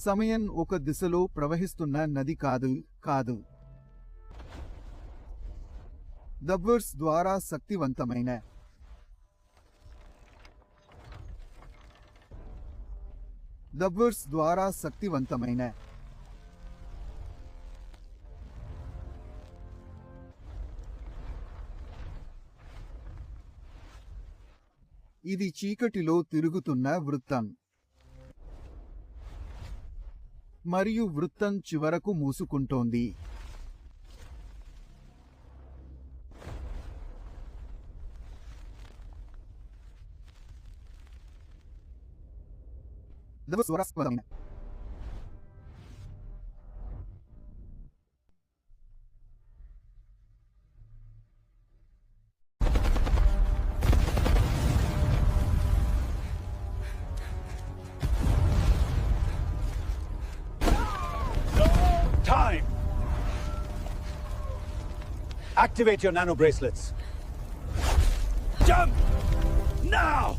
సమయం ఒక దిశలో ప్రవహిస్తున్న నది కాదు కాదు. దబ్బర్స్ ద్వారా శక్తివంతమైన. దబ్బర్స్ ద్వారా శక్తివంతమైన. ఇది చీకటిలో తిరుగుతున్న వృత్తం. మరియు వృత్తం చివరకు మూసుకుంటోంది. దవ Activate your nano bracelets. Jump! Now!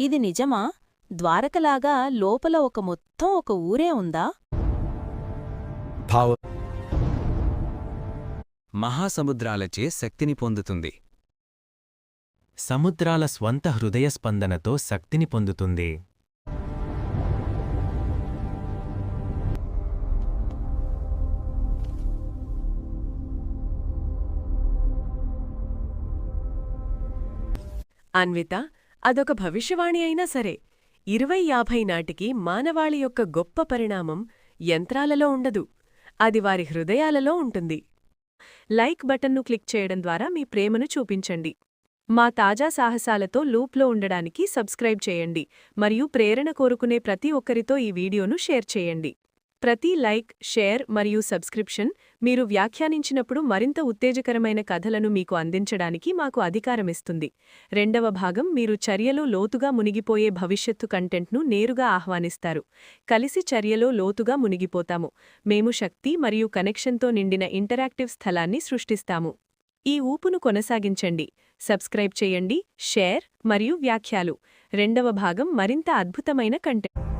ఇది నిజమా? ద్వారకలాగా లోపల ఒక మొత్తం ఒక ఊరే ఉందా. మహాసముద్రాలచే శక్తిని పొందుతుంది. సముద్రాల స్వంత హృదయ స్పందనతో శక్తిని పొందుతుంది. అన్విత అదొక భవిష్యవాణి అయినా సరే ఇరవై యాభై నాటికి మానవాళి యొక్క గొప్ప పరిణామం యంత్రాలలో ఉండదు అది వారి హృదయాలలో ఉంటుంది. లైక్ బటన్ను క్లిక్ చేయడం ద్వారా మీ ప్రేమను చూపించండి. మా తాజా సాహసాలతో లూప్లో ఉండడానికి సబ్స్క్రైబ్ చేయండి మరియు ప్రేరణ కోరుకునే ప్రతి ఒక్కరితో ఈ వీడియోను షేర్ చేయండి. ప్రతి లైక్ షేర్ మరియు సబ్స్క్రిప్షన్ మీరు వ్యాఖ్యానించినప్పుడు మరింత ఉత్తేజకరమైన కథలను మీకు అందించడానికి మాకు అధికారమిస్తుంది. రెండవ భాగం మీరు చర్యలో లోతుగా మునిగిపోయే భవిష్యత్తు కంటెంట్ను నేరుగా ఆహ్వానిస్తారు. కలిసి చర్యలో లోతుగా మునిగిపోతాము. మేము శక్తి మరియు కనెక్షన్తో నిండిన ఇంటరాక్టివ్ స్థలాన్ని సృష్టిస్తాము. ఈ ఊపును కొనసాగించండి. సబ్స్క్రైబ్ చేయండి షేర్ మరియు వ్యాఖ్యాలు. రెండవ భాగం మరింత అద్భుతమైన కంటెంట్.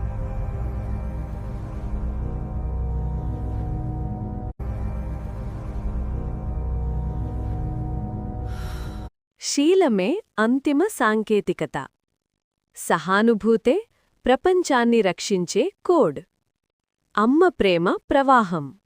శీలమే అంతిమ సాంకేతికత. సహానుభూతే ప్రపంచాన్ని రక్షించే కోడ్. అమ్మ ప్రేమ ప్రవాహం.